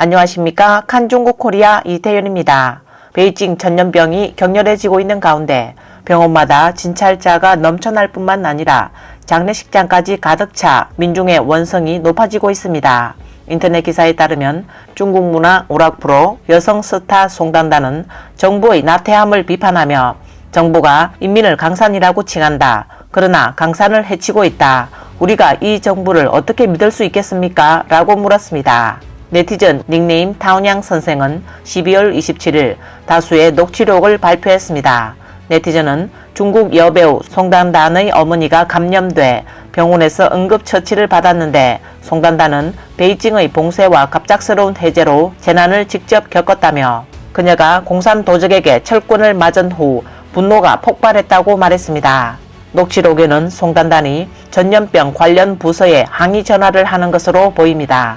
안녕하십니까. 칸중국 코리아 이태윤입니다. 베이징 전염병이 격렬해지고 있는 가운데 병원마다 진찰자가 넘쳐날 뿐만 아니라 장례식장까지 가득 차 민중의 원성이 높아지고 있습니다. 인터넷 기사에 따르면 중국 문화 오락 프로 여성 스타 송단단은 정부의 나태함을 비판하며 정부가 인민을 강산이라고 칭한다. 그러나 강산을 해치고 있다. 우리가 이 정부를 어떻게 믿을 수 있겠습니까? 라고 물었습니다. 네티즌 닉네임 타운양 선생은 12월 27일 다수의 녹취록을 발표했습니다. 네티즌은 중국 여배우 송단단의 어머니가 감염돼 병원에서 응급처치를 받았는데 송단단은 베이징의 봉쇄와 갑작스러운 해제로 재난을 직접 겪었다며 그녀가 공산 도적에게 철권을 맞은 후 분노가 폭발했다고 말했습니다. 녹취록에는 송단단이 전염병 관련 부서에 항의 전화를 하는 것으로 보입니다.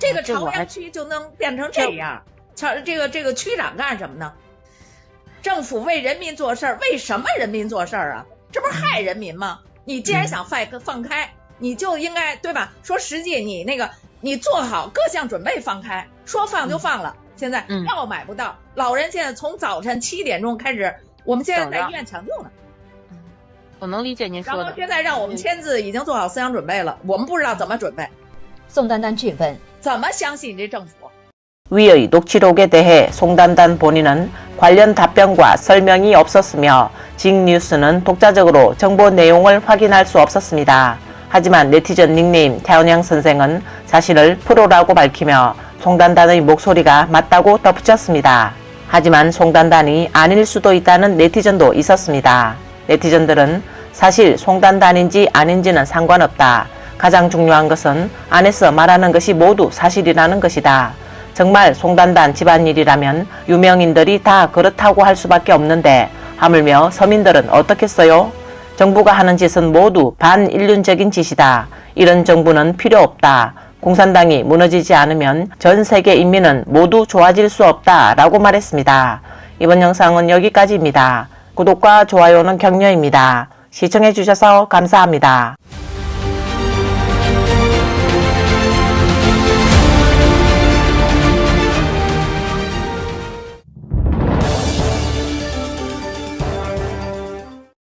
这个朝阳区就能变成这样，朝这个这个区长干什么呢？政府为人民做事儿，为什么人民做事儿啊？这不是害人民吗？你既然想放放开，你就应该对吧？说实际你那个你做好各项准备放开，说放就放了。现在嗯药买不到，老人现在从早晨七点钟开始，我们现在在医院抢救呢。我能理解您然后说的。现在让我们签字，已经做好思想准备了，我们不知道怎么准备，宋丹丹质问。 怎么相信这政府？ 위의 녹취록에 대해 송단단 본인은 관련 답변과 설명이 없었으며 징뉴스는 독자적으로 정보 내용을 확인할 수 없었습니다. 하지만 네티즌 닉네임 태원양 선생은 사실을 프로라고 밝히며 송단단의 목소리가 맞다고 덧붙였습니다. 하지만 송단단이 아닐 수도 있다는 네티즌도 있었습니다. 네티즌들은 사실 송단단인지 아닌지는 상관없다. 가장 중요한 것은 안에서 말하는 것이 모두 사실이라는 것이다. 정말 송단단 집안일이라면 유명인들이 다 그렇다고 할 수밖에 없는데 하물며 서민들은 어떻겠어요? 정부가 하는 짓은 모두 반인륜적인 짓이다. 이런 정부는 필요 없다. 공산당이 무너지지 않으면 전 세계 인민은 모두 좋아질 수 없다. 라고 말했습니다. 이번 영상은 여기까지입니다. 구독과 좋아요는 격려입니다. 시청해주셔서 감사합니다.